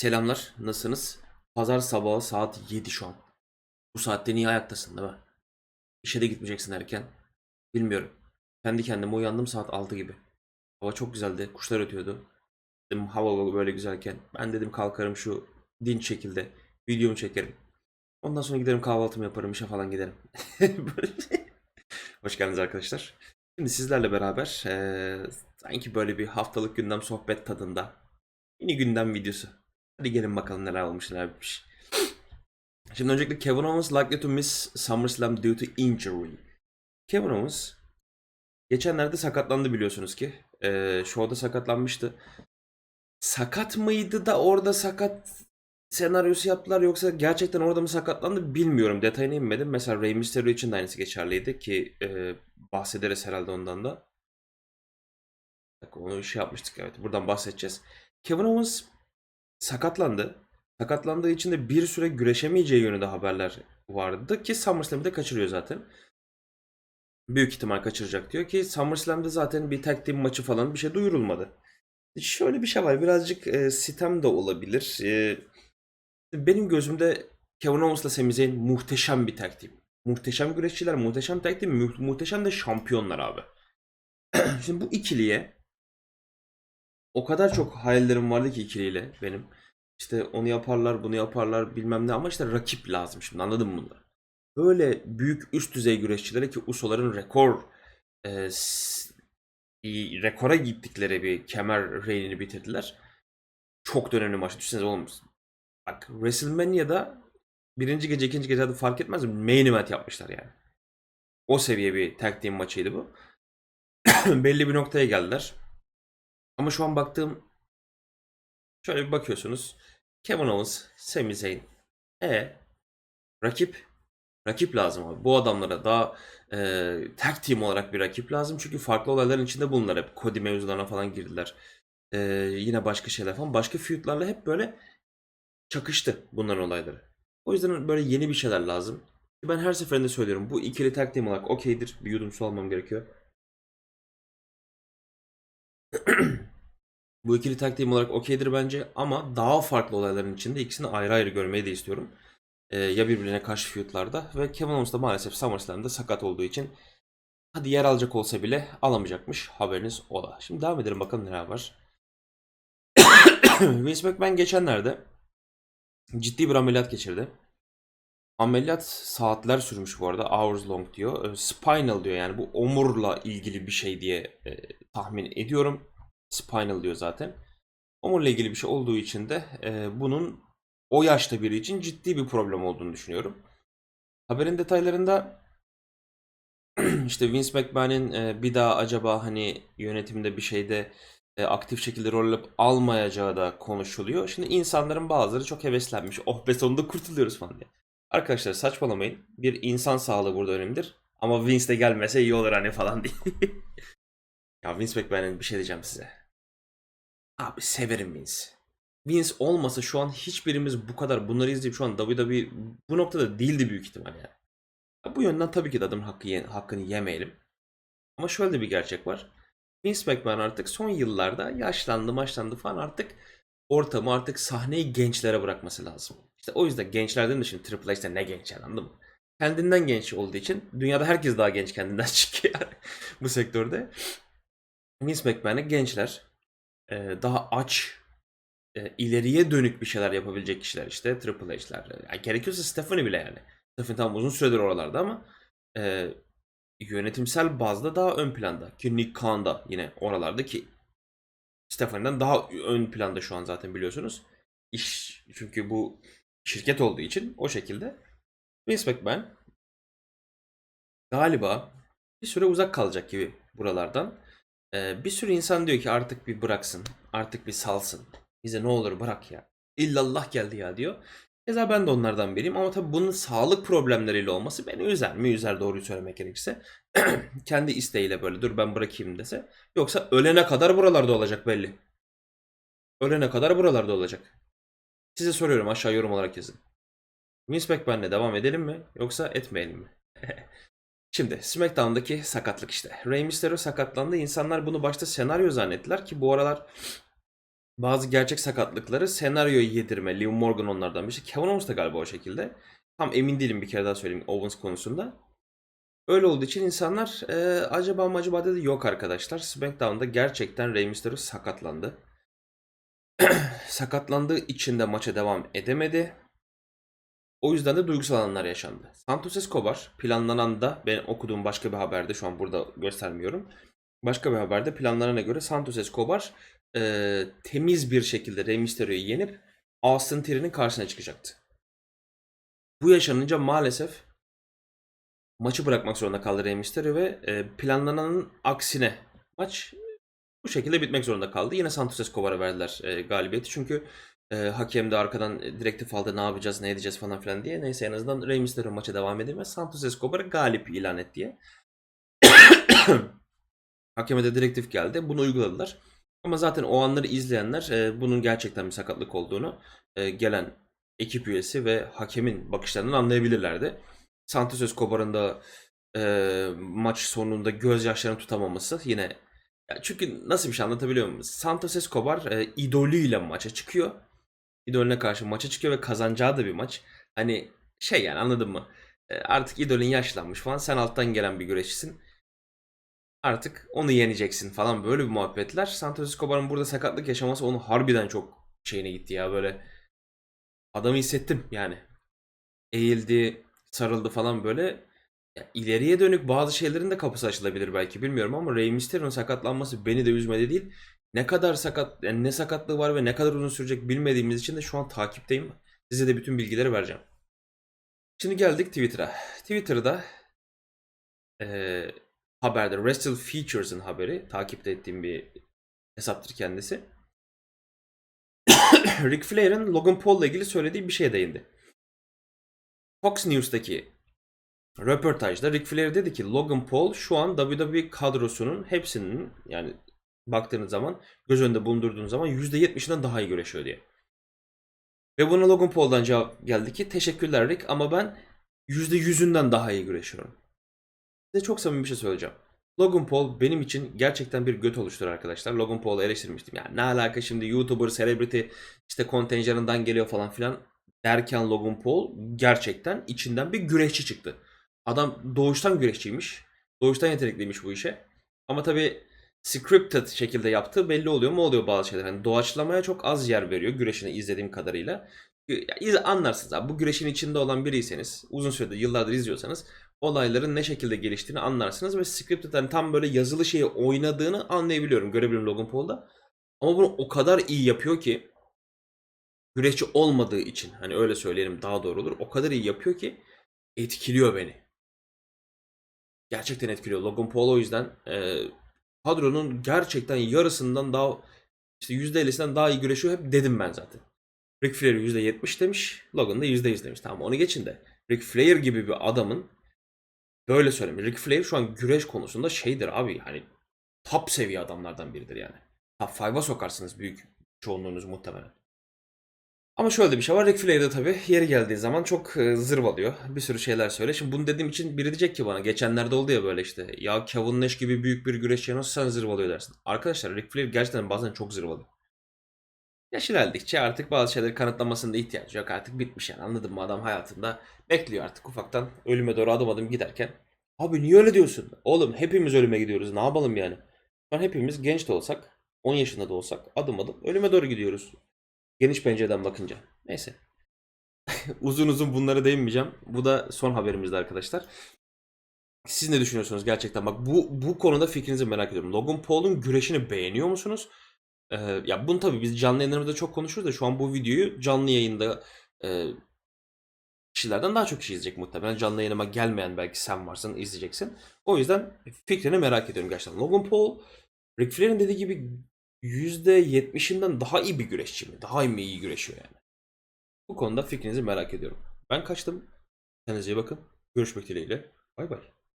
Selamlar, nasılsınız? Pazar sabahı saat 7 şu an. Bu saatte niye ayaktasın değil mi? İşe de gitmeyeceksin erken. Bilmiyorum. Kendi kendime uyandım saat 6 gibi. Hava çok güzeldi, kuşlar ötüyordu. Dedim hava böyle güzelken ben dedim kalkarım şu dinç şekilde videomu çekerim. Ondan sonra giderim kahvaltımı yaparım, işe falan giderim. Hoş geldiniz arkadaşlar. Şimdi sizlerle beraber eee, sanki böyle bir haftalık gündem sohbet tadında mini gündem videosu. Hadi gelin bakalım neler olmuş neler bitmiş. Şimdi öncelikle Kevin Owens likely to miss SummerSlam due to injury. Kevin Owens geçenlerde sakatlandı biliyorsunuz ki. Ee, show'da sakatlanmıştı. Sakat mıydı da orada sakat senaryosu yaptılar yoksa gerçekten orada mı sakatlandı bilmiyorum. Detayına inmedim. Mesela Rey Mysterio için de aynısı geçerliydi ki e, bahsederiz herhalde ondan da. Onu şey yapmıştık evet. Buradan bahsedeceğiz. Kevin Owens sakatlandı. Sakatlandığı için de bir süre güreşemeyeceği yönünde haberler vardı ki SummerSlam'ı da kaçırıyor zaten. Büyük ihtimal kaçıracak diyor ki SummerSlam'da zaten bir tag team maçı falan bir şey duyurulmadı. Şöyle bir şey var birazcık e, sitem de olabilir. E, benim gözümde Kevin Owens'la Sami Zayn muhteşem bir tag team. Muhteşem güreşçiler, muhteşem tag team, mu- muhteşem de şampiyonlar abi. Şimdi bu ikiliye o kadar çok hayallerim vardı ki ikiliyle benim. İşte onu yaparlar, bunu yaparlar bilmem ne ama işte rakip lazım şimdi anladın mı bunları? Böyle büyük üst düzey güreşçilere ki Uso'ların rekor e, rekora gittikleri bir kemer reynini bitirdiler. Çok da önemli maç. Düşünsenize oğlum. Bak WrestleMania'da birinci gece ikinci gece hadi fark etmez? Main event yapmışlar yani. O seviye bir tag team maçıydı bu. Belli bir noktaya geldiler. Ama şu an baktığım şöyle bir bakıyorsunuz. Kevin Owens, Sami Zayn. E rakip rakip lazım abi. Bu adamlara daha e, tag team olarak bir rakip lazım. Çünkü farklı olayların içinde bunlar hep. Cody mevzularına falan girdiler. E, yine başka şeyler falan. Başka feudlarla hep böyle çakıştı bunların olayları. O yüzden böyle yeni bir şeyler lazım. Ben her seferinde söylüyorum. Bu ikili tag team olarak okeydir. Bir yudum su almam gerekiyor. Bu ikili tag team olarak okeydir bence ama daha farklı olayların içinde ikisini ayrı ayrı görmeyi de istiyorum. Ee, ya birbirine karşı feudlarda ve Kevin Owens da maalesef SummerSlam'da sakat olduğu için hadi yer alacak olsa bile alamayacakmış haberiniz ola. Şimdi devam edelim bakalım neler var. Vince McMahon geçenlerde ciddi bir ameliyat geçirdi. Ameliyat saatler sürmüş bu arada. Hours long diyor. Ee, Spinal diyor yani bu omurla ilgili bir şey diye e, tahmin ediyorum. Spinal diyor zaten. Omurla ilgili bir şey olduğu için de e, bunun o yaşta biri için ciddi bir problem olduğunu düşünüyorum. Haberin detaylarında işte Vince McMahon'in e, bir daha acaba hani yönetimde bir şeyde e, aktif şekilde rol alıp almayacağı da konuşuluyor. Şimdi insanların bazıları çok heveslenmiş. Oh be sonunda kurtuluyoruz falan diye. Arkadaşlar saçmalamayın. Bir insan sağlığı burada önemlidir. Ama Vince de gelmese iyi olur hani falan diye. ya Vince McMahon'in bir şey diyeceğim size. Abi severim Vince. Vince olmasa şu an hiçbirimiz bu kadar bunları izleyip şu an WWE bu noktada değildi büyük ihtimal yani. Ya Bu yönden tabii ki de adamın hakkı, hakkını yemeyelim. Ama şöyle de bir gerçek var. Vince McMahon artık son yıllarda yaşlandı maçlandı falan artık ortamı artık sahneyi gençlere bırakması lazım. İşte o yüzden gençlerden de şimdi Triple H'de ne genç anladın mı? Kendinden genç olduğu için dünyada herkes daha genç kendinden çıkıyor bu sektörde. Vince McMahon'ı gençler e, daha aç e, ileriye dönük bir şeyler yapabilecek kişiler işte Triple H'ler. Yani gerekiyorsa Stephanie bile yani. Stephanie tamam uzun süredir oralarda ama e, yönetimsel bazda daha ön planda. Ki Nick Khan da yine oralarda ki Stephanie'den daha ön planda şu an zaten biliyorsunuz. İş çünkü bu şirket olduğu için o şekilde. Vince McMahon galiba bir süre uzak kalacak gibi buralardan. Ee, bir sürü insan diyor ki artık bir bıraksın. Artık bir salsın. Bize ne olur bırak ya. İllallah geldi ya diyor. Keza ben de onlardan biriyim ama tabii bunun sağlık problemleriyle olması beni üzer mi? Üzer doğruyu söylemek gerekirse. Kendi isteğiyle böyle dur ben bırakayım dese. Yoksa ölene kadar buralarda olacak belli. Ölene kadar buralarda olacak. Size soruyorum aşağı yorum olarak yazın. Vince McMahon'le devam edelim mi yoksa etmeyelim mi? Şimdi SmackDown'daki sakatlık işte. Rey Mysterio sakatlandı. İnsanlar bunu başta senaryo zannettiler ki bu aralar bazı gerçek sakatlıkları senaryoya yedirme. Liam Morgan onlardan birisi. Kevin Owens da galiba o şekilde. Tam emin değilim bir kere daha söyleyeyim Owens konusunda. Öyle olduğu için insanlar e, acaba mı acaba dedi yok arkadaşlar. SmackDown'da gerçekten Rey Mysterio sakatlandı. Sakatlandığı için de maça devam edemedi. O yüzden de duygusal anlar yaşandı. Santos Escobar planlanan da ben okuduğum başka bir haberde şu an burada göstermiyorum. Başka bir haberde planlarına göre Santos Escobar e, temiz bir şekilde Rey Mysterio'yu yenip Austin Theory'nin karşısına çıkacaktı. Bu yaşanınca maalesef maçı bırakmak zorunda kaldı Rey Mysterio ve e, planlananın aksine maç bu şekilde bitmek zorunda kaldı. Yine Santos Escobar'a verdiler e, galibiyeti. Çünkü e, hakem de arkadan direktif aldı ne yapacağız ne edeceğiz falan filan diye. Neyse en azından Rey Mysterio maça devam edilmez. Santos Escobar'ı galip ilan et diye. Hakeme de direktif geldi. Bunu uyguladılar. Ama zaten o anları izleyenler e, bunun gerçekten bir sakatlık olduğunu e, gelen ekip üyesi ve hakemin bakışlarından anlayabilirlerdi. Santos Escobar'ın da e, maç sonunda gözyaşlarını tutamaması yine çünkü nasıl bir şey anlatabiliyor muyum? Santos Escobar e, idolüyle maça çıkıyor. İdolüne karşı maça çıkıyor ve kazanacağı da bir maç. Hani şey yani anladın mı? E, artık idolün yaşlanmış falan. Sen alttan gelen bir güreşçisin. Artık onu yeneceksin falan böyle bir muhabbetler. Santos Escobar'ın burada sakatlık yaşaması onun harbiden çok şeyine gitti ya böyle. Adamı hissettim yani. Eğildi, sarıldı falan böyle. Ya ileriye dönük bazı şeylerin de kapısı açılabilir belki bilmiyorum ama Rey Mysterio'nun sakatlanması beni de üzmedi değil. Ne kadar sakat, yani ne sakatlığı var ve ne kadar uzun sürecek bilmediğimiz için de şu an takipteyim. Size de bütün bilgileri vereceğim. Şimdi geldik Twitter'a. Twitter'da eee haberde Wrestle Features'ın haberi takipte ettiğim bir hesaptır kendisi. Ric Flair'ın Logan Paul'la ilgili söylediği bir şeye değindi. Fox News'taki röportajda Ric Flair dedi ki Logan Paul şu an WWE kadrosunun hepsinin yani baktığınız zaman göz önünde bulundurduğunuz zaman %70'inden daha iyi güreşiyor diye. Ve buna Logan Paul'dan cevap geldi ki teşekkürler Rick ama ben %100'ünden daha iyi güreşiyorum. Size çok samimi bir şey söyleyeceğim. Logan Paul benim için gerçekten bir göt oluşturur arkadaşlar. Logan Paul'u eleştirmiştim. Yani ne alaka şimdi YouTuber, celebrity işte kontenjanından geliyor falan filan derken Logan Paul gerçekten içinden bir güreşçi çıktı. Adam doğuştan güreşçiymiş. Doğuştan yetenekliymiş bu işe. Ama tabi scripted şekilde yaptığı belli oluyor mu oluyor bazı şeyler. Hani doğaçlamaya çok az yer veriyor güreşini izlediğim kadarıyla. Anlarsınız abi bu güreşin içinde olan biriyseniz uzun süredir yıllardır izliyorsanız olayların ne şekilde geliştiğini anlarsınız ve scripted hani tam böyle yazılı şeyi oynadığını anlayabiliyorum görebilirim Logan Paul'da. Ama bunu o kadar iyi yapıyor ki güreşçi olmadığı için hani öyle söyleyelim daha doğru olur. O kadar iyi yapıyor ki etkiliyor beni. Gerçekten etkiliyor. Logan Paul o yüzden e, kadronun gerçekten yarısından daha işte %50'sinden daha iyi güreşiyor hep dedim ben zaten. Ric Flair %70 demiş. Logan da %100 demiş. Tamam onu geçin de. Ric Flair gibi bir adamın böyle söyleyeyim. Ric Flair şu an güreş konusunda şeydir abi hani top seviye adamlardan biridir yani. Top 5'a sokarsınız büyük çoğunluğunuz muhtemelen. Ama şöyle bir şey var. Ric Flair tabii yeri geldiği zaman çok e, zırvalıyor. Bir sürü şeyler söyle. Şimdi bunu dediğim için biri diyecek ki bana geçenlerde oldu ya böyle işte. Ya Kevin Nash gibi büyük bir güreşçiye nasıl sen zırvalıyor dersin. Arkadaşlar Ric Flair gerçekten bazen çok zırvalıyor. Yaş ilerledikçe artık bazı şeyleri kanıtlamasında ihtiyacı yok. Artık bitmiş yani anladın mı? Adam hayatında bekliyor artık ufaktan ölüme doğru adım adım giderken. Abi niye öyle diyorsun? Oğlum hepimiz ölüme gidiyoruz. Ne yapalım yani? An hepimiz genç de olsak, 10 yaşında da olsak adım adım ölüme doğru gidiyoruz. Geniş pencereden bakınca. Neyse. uzun uzun bunlara değinmeyeceğim. Bu da son haberimizdi arkadaşlar. Siz ne düşünüyorsunuz gerçekten? Bak bu bu konuda fikrinizi merak ediyorum. Logan Paul'un güreşini beğeniyor musunuz? Ee, ya bunu tabii biz canlı yayınlarımızda çok konuşuruz da şu an bu videoyu canlı yayında e, kişilerden daha çok kişi izleyecek muhtemelen. Canlı yayınıma gelmeyen belki sen varsın izleyeceksin. O yüzden fikrini merak ediyorum gerçekten. Logan Paul, Ric Flair'in dediği gibi %70'inden daha iyi bir güreşçi mi? Daha iyi mi iyi güreşiyor yani? Bu konuda fikrinizi merak ediyorum. Ben kaçtım. Kendinize iyi bakın. Görüşmek dileğiyle. Bay bay.